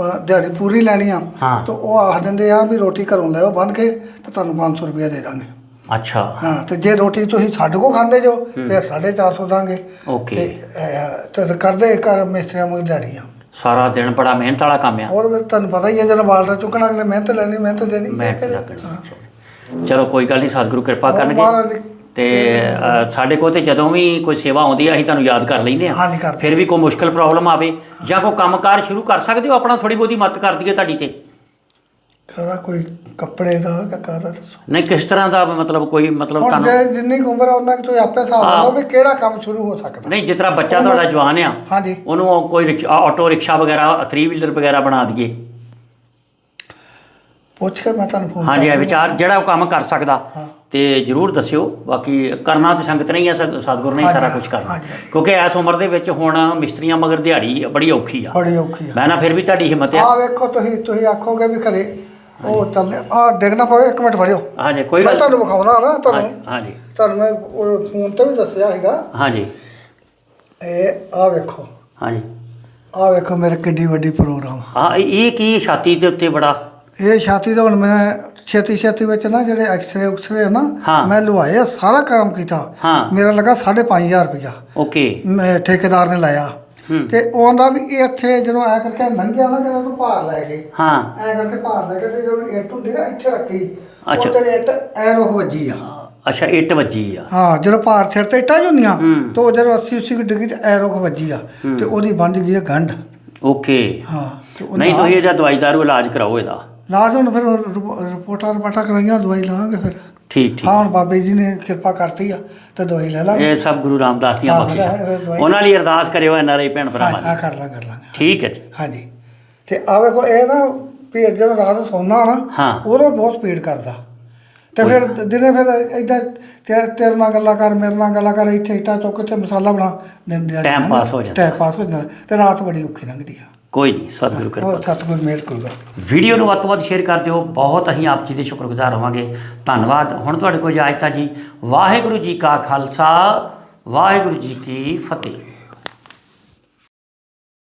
ਅ, ਦਿਹਾੜੀ ਪੂਰੀ ਲੈਣੀ ਆ ਹਾਂ। ਤਾਂ ਉਹ ਆਖ ਦਿੰਦੇ ਆ ਵੀ ਰੋਟੀ ਘਰੋਂ ਲਿਓ ਬੰਨ ਕੇ ਤੇ ਤੁਹਾਨੂੰ 500 ਰੁਪਏ ਦੇ ਦਾਂਗੇ। ਅੱਛਾ। ਹਾਂ ਤੇ ਜੇ ਰੋਟੀ ਤੁਸੀਂ ਸਾਡੇ ਕੋਲ ਖਾਂਦੇ ਜੋ ਫਿਰ 450 ਦਾਂਗੇ। ਓਕੇ। ਤੇ ਅਹ, ਤੇ ਕਰਦੇ ਕਰ ਮਿਸਤਰੀਆਂ ਮਗਰ ਦਿਹਾੜੀਆਂ ਸਾਰਾ ਦਿਨ ਬੜਾ ਮਿਹਨਤ ਵਾਲਾ ਕੰਮ ਆ। ਹੋਰ ਫਿਰ ਤੁਹਾਨੂੰ ਪਤਾ ਹੀ ਹੈ ਜਦੋਂ ਬਾਲਟਾ ਚੁੱਕਣਾ ਅਗਲੇ ਮਿਹਨਤ ਲੈਣੀ ਮਿਹਨਤ ਦੇਣੀ। ਮਿਹਨਤ ਕਰਨਾ। ਚਲੋ ਕੋਈ ਗੱਲ ਨਹੀਂ ਸਤਿਗੁਰੂ ਕਿਰਪਾ ਮਹਾਰਾਜ ਕਰਨਗੇ ਤੇ ਅ, ਸਾਡੇ ਕੋਲ ਤੇ ਜਦੋਂ ਵੀ ਕੋਈ ਸੇਵਾ ਆਉਂਦੀ ਆ ਅਸੀਂ ਤੁਹਾਨੂੰ ਯਾਦ ਕਰ ਲੈਂਦੇ ਹਾਂਜੀ, ਕਰਦੇ। ਫਿਰ ਵੀ ਕੋਈ ਮੁਸ਼ਕਲ ਪ੍ਰੋਬਲਮ ਆਵੇ ਜਾਂ ਕੋਈ ਕੰਮਕਾਰ ਸ਼ੁਰੂ ਕਰ ਸਕਦੇ ਹੋ ਆਪਣਾ ਥੋੜੀ ਬਹੁਤੀ ਮਦਦ ਕਰ ਦਈਏ ਤੁਹਾਡੀ ਤੇ। ਕਹਦਾ ਕੋਈ ਕੱਪੜੇ ਦਾ ਕਿ ਕਾਹਦਾ ਦੱਸੋ? ਨਹੀਂ ਕਿਸ ਤਰ੍ਹਾਂ ਦਾ ਮਤਲਬ ਕੋਈ ਮਤਲਬ ਹੁਣ ਤੁਹਾਨੂੰ ਜੇ ਜਿੰਨੀ ਕੁ ਉਮਰ ਆ ਉਹਨਾਂ ਕਿ ਤੁਸੀਂ ਆਪੇ ਹਿਸਾਬ ਲਾ ਲਓ ਵੀ ਕਿਹੜਾ ਕੰਮ ਸ਼ੁਰੂ ਹੋ ਸਕਦਾ। ਨਹੀਂ ਜਿਸ ਤਰ੍ਹਾਂ ਬੱਚਾ ਤੁਹਾਡਾ ਜਵਾਨ ਆ ਹਾਂਜੀ। ਉਹਨੂੰ ਉਹ ਕੋਈ ਰਿਕਸ਼ਾ ਆਟੋ ਰਿਕਸ਼ਾ ਵਗੈਰਾ 3 ਵੀਲਰ ਵਗੈਰਾ ਬਣਾ ਦਈਏ। ਪੁੱਛ ਕੇ ਮੈਂ ਤੁਹਾਨੂੰ ਫੋਨ ਹਾਂਜੀ ਇਹ ਵਿਚਾਰ ਜਿਹੜਾ ਉਹ ਕੰਮ ਕਰ ਸਕਦਾ। ਤੇ ਜਰੂਰ ਦੱਸਿਓ। ਬਾਕੀ ਕਰਨਾ ਤੇ ਸੰਗਤ ਨਹੀਂ ਹੈ ਸਤ- ਸਤਿਗੁਰ ਨੇ ਹੀ ਸਾਰਾ ਕੁਝ ਕਰਨਾ। ਕਿਉਂਕਿ ਇਸ ਉਮਰ ਦੇ ਵਿੱਚ ਹੁਣ ਮਿਸਤਰੀਆਂ ਮਗਰ ਦਿਹਾੜੀ ਬੜੀ ਔਖੀ ਆ। ਬੜੀ ਔਖੀ ਆ। ਮੈਂ ਨਾ ਫਿਰ ਵੀ ਤੁਹਾਡੀ ਹਿੰਮਤ ਆ। ਆ ਵੇਖੋ ਤੁਸੀਂ ਤੁਸੀਂ ਆਖੋਗੇ ਵੀ ਘਰੇ ਉਹ ਚੱਲਦੇ ਆ ਡਿੱਗਣਾ ਪਵੇ ਇੱਕ ਮਿੰਟ ਫੜਿਓ ਹਾਂਜੀ ਕੋਈ ਮੈਂ ਗੱਲ ਤੁਹਾਨੂੰ ਵਿਖਾਉਣਾ ਨਾ ਤੁਹਾਨੂੰ। ਹਾਂਜੀ, ਤੁਹਾਨੂੰ ਮੈਂ ਉਹ ਫੋਨ ਤੇ ਵੀ ਦੱਸਿਆ ਹੈਗਾ ਹਾਂਜੀ। ਇਹ ਆ ਵੇਖੋ। ਹਾਂਜੀ। ਆ ਵੇਖੋ ਮੇਰੇ ਕਿੱਡੀ ਵੱਡੀ ਪ੍ਰੋਗਰਾਮ ਹਾਂ ਇਹ ਇਹ ਕੀ ਛਾਤੀ ਦੇ ਉੱਤੇ ਬੜਾ ਇਹ ਛਾਤੀ ਦਾ ਹੁਣ ਮੈਂ ਛੇਤੀ ਛੇਤੀ ਵਿੱਚ ਨਾ ਜਿਹੜੇ ਐਕਸਰੇ ਉਕਸਰੇ ਆ ਨਾ ਹਾਂ। ਮੈਂ ਲਵਾਏ ਆ, ਸਾਰਾ ਕੰਮ ਕੀਤਾ। ਹਾਂ। ਮੇਰਾ ਲੱਗਾ 5500 ਰੁਪਇਆ। ਓਕੇ। ਮੈਂ ਠੇਕੇਦਾਰ ਨੇ ਲਾਇਆ। ਹੂੰ। ਤੇ ਉਹ ਆਂਦਾ ਵੀ ਇਹ ਇੱਥੇ ਜਦੋਂ ਐ ਕਰਕੇ ਲੰਘਿਆ ਨਾ ਜਦੋਂ ਤੂੰ ਭਾਰ ਲੈ ਕੇ। ਹਾਂ। ਐ ਕਰਕੇ ਭਾਰ ਲੈ ਕੇ ਤੇ ਜਦੋਂ ਇੱਟ ਹੁੰਦੀ ਨਾ ਇੱਥੇ ਰੱਖੀ ਅੱਛਾ। ਉਹ ਤੇਰੇ ਇੱਟ ਐ ਰੁਕ ਵੱਜੀ ਆ। ਅੱਛਾ ਇੱਟ ਵੱਜੀ ਆ। ਹਾਂ ਜਦੋਂ ਭਾਰ ਸਿਰ ਤੇ ਇੱਟਾਂ ਹੁੰਦੀਆਂ ਹੂੰ। ਤੇ ਉਹ ਜਦੋਂ 80 80 ਡਿੱਗੀ ਤੇ ਐ ਰੁਕ ਵੱਜੀ ਆ। ਤੇ ਉਹਦੀ ਬੰਦ ਗਈ ਆ ਗੰਢ। ਓਕੇ। ਹਾਂ ਤੇ ਉਹ ਨਹੀਂ ਨਾਲ- ਤੁਸੀਂ ਇਹਦਾ ਦਵਾਈ ਦਾਰੂ ਇਲਾਜ ਕਰਾਓ ਇਹਦਾ। ਲਾਜ ਹੁਣ ਫਿਰ ਰਿਪੋ- ਰਿਪੋਰਟਾਂ ਰਪਾਟਾ ਕਰਾਈਆਂ ਦਵਾਈ ਲਾਵਾਂਗੇ ਫਿਰ। ਠੀਕ ਠੀਕ। ਹਾਂ ਹੁਣ ਬਾਬੇ ਜੀ ਨੇ ਕਿਰਪਾ ਕਰਤੀ ਆ ਤੇ ਦਵਾਈ ਲੈ ਲਾਂਗੇ। ਇਹ ਸਭ ਗੁਰੂ ਰਾਮਦਾਸ ਦੀਆਂ ਹਾਂ, ਬਖਸ਼ਿਸ਼ਾਂ। ਦਵਾਈ- ਉਹਨਾਂ ਲਈ ਅਰਦਾਸ ਕਰਿਓ ਐਨਆਰਆਈ ਭੈਣ ਹਾਂ ਭਰਾਵਾਂ ਆ ਦੀ ਕਰ ਲਾਂ ਕਰ ਲਾਂਗੇ ਠੀਕ ਹੈ ਜੀ। ਹਾਂਜੀ। ਤੇ ਆ ਵੇਖੋ ਇਹ ਨਾ ਭੀੜ ਜਦੋਂ ਰਾਤ ਨੂੰ ਸੌਂਦਾ ਨਾ ਹਾਂ। ਉਦੋਂ ਬਹੁਤ ਸਪੀਡ ਕਰਦਾ। ਤੇ ਫਿਰ ਦਿਨੇ ਫਿਰ ਇਦਾਂ ਤੇਰੇ ਨਾਲ ਗੱਲਾਂ ਕਰ ਮੇਰੇ ਨਾਲ ਗੱਲਾਂ ਕਰ ਇੱਥੇ ਇੱਟਾਂ ਚੁੱਕ ਕੇ ਮਸਾਲਾ ਬਣਾ ਦਿੰਦੇ ਆ Time pass ਹੋ ਜਾਂਦਾ। ਟਾਈਮ ਪਾਸ ਹੋ ਜਾਂਦਾ। ਤੇ ਰਾਤ ਬੜੀ ਔਖੀ ਲੰਘਦੀ ਆ। ਕੋਈ ਨਹੀਂ ਸਤਿਗੁਰੂ ਕਿਰਪਾ ਉਹ ਸਤਿਗੁਰ ਮਿਹਰ ਕਰੂਗਾ ਵੀਡੀਓ ਨੂੰ ਵੱਧ ਤੋਂ ਵੱਧ ਸ਼ੇਅਰ ਕਰ ਦਿਓ। ਬਹੁਤ ਅਸੀਂ ਆਪ ਜੀ ਦੇ ਸ਼ੁਕਰਗੁਜ਼ਾਰ ਹੋਵਾਂਗੇ। ਧੰਨਵਾਦ। ਹੁਣ ਤੁਹਾਡੇ ਕੋਲ ਇਜਾਜ਼ਤ ਹੈ ਜੀ। ਵਾਹਿਗੁਰੂ ਜੀ ਕਾ ਖਾਲਸਾ ਵਾਹਿਗੁਰੂ ਜੀ ਕੀ ਫਤਿਹ।